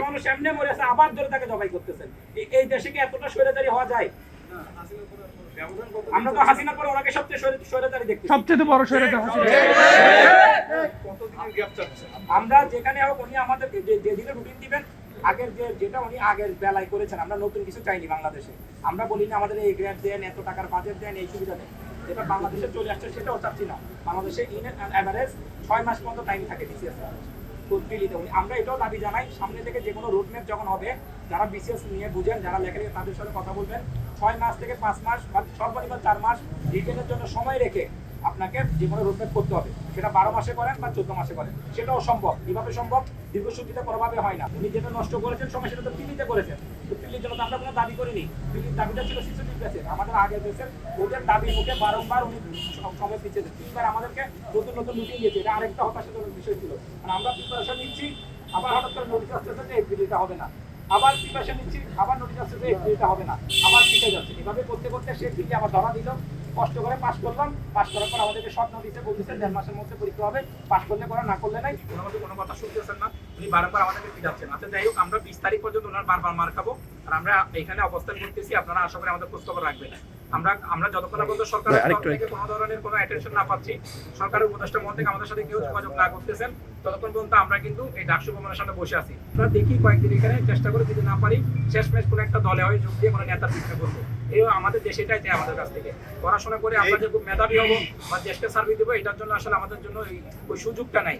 মানুষ এমনি মরেছে আবার ধরে তাকে জবাই করতেছেন। এই- দেশে কি এতটা স্বৈরাচারী হওয়া যায়? আমরা তো হাসিনা পরে ওনাকে সবচেয়ে স্বৈরাচারী দেখতে সবচেয়ে বড় স্বৈরাচার আমরা যেখানে হোক উনি আমাদেরকে যেদিকে রুটিন দিবেন আগের যে যেটা উনি আগের বেলায় করেছেন আমরা নতুন কিছু চাইনি বাংলাদেশে। আমরা বলি না আমাদের এই গ্রেড দেন এত টাকার বাজেট দেন এই সুবিধা দেন। যেটা বাংলাদেশে চলে আসছে সেটাও চাচ্ছি না। বাংলাদেশে ইন অ্যাভারেজ ছয় মাস পর্যন্ত টাইম থাকে বিসিএস দিল্লিতে উনি আমরা এটাও দাবি জানাই, সামনে থেকে যে কোনো রোডম্যাপ যখন হবে, যারা বিসিএস নিয়ে বুঝেন, যারা লেখালেখি তাদের সাথে কথা বলবেন। ছয় মাস থেকে পাঁচ মাস বা সর্বনিম্ন চার মাস রিটেনের জন্য সময় রেখে আপনাকে যে কোনো রোডম্যাপ করতে হবে। সেটা বারো মাসে করেন বা চোদ্দ মাসে করেন। সেটাও সম্ভব। কীভাবে সম্ভব? দীর্ঘসূত্রিতে প্রভাবে হয় না। উনি যেটা নষ্ট করেছেন, সময় সেটা তো টিভিতে করেছেন। আমরা কোনো দাবি করিনি। দাবিটা ছিল আমাদের আগের দেশের ওদের দাবি মুখে বারংবার উনি সময় তিনবার আমাদেরকে নতুন নতুন রুটিন দিয়েছে। এটা আরেকটা হতাশাজনক বিষয় ছিল। আর আমরা প্রিপারেশন নিচ্ছি, আবার হঠাৎ করে নোটিশ আসতেছে যে এপ্রিলটা হবে না। আবার প্রিপারেশন নিচ্ছি, আবার নোটিশ আসতেছে এপ্রিলটা হবে না। আবার পিছিয়ে যাচ্ছে। এভাবে করতে করতে সে দিল্লি আবার ধরা দিল। কষ্ট করে পাস করলাম পাস করার পর আমাদেরকে স্বপ্ন দিতে বলতেছে দেড় মাসের মধ্যে পরীক্ষা হবে পাস করলে করা, না করলে নাই। ওনার কোনো কথা শুনতেছেন না, উনি বারবার আমাদেরকে পিটাচ্ছেন। আচ্ছা যাই হোক, আমরা বিশ তারিখ পর্যন্ত ওনার বারবার মার খাব, আর আমরা এখানে অবস্থান করতেছি, আপনারা আশা করি আমাদের খোঁজখবর রাখবেন। আমরা আমরা যতক্ষণ না পর্যন্ত সরকারের কোনো ধরনের কোনো অ্যাটেনশন না পাচ্ছি সরকারের উপদেষ্টার মধ্যে আমাদের সাথে কেউ যোগাযোগ না করতেছেন ততক্ষণ পর্যন্ত আমরা কিন্তু এই ডাকসু ভবনের সামনে বসে আছি। আমরা দেখি কয়েকদিন এখানে চেষ্টা করে যদি না পারি শেষমেশ কোনো একটা দলে হয়ে যোগ দিয়ে কোনো নেতার পিছনে করব। এই আমাদের দেশে এটাই চাই আমাদের কাছ থেকে। পড়াশোনা করে আমরা যে খুব মেধাবী হব বা দেশকে সার্ভিস দেবো এটার জন্য আসলে আমাদের জন্য ওই সুযোগটা নাই।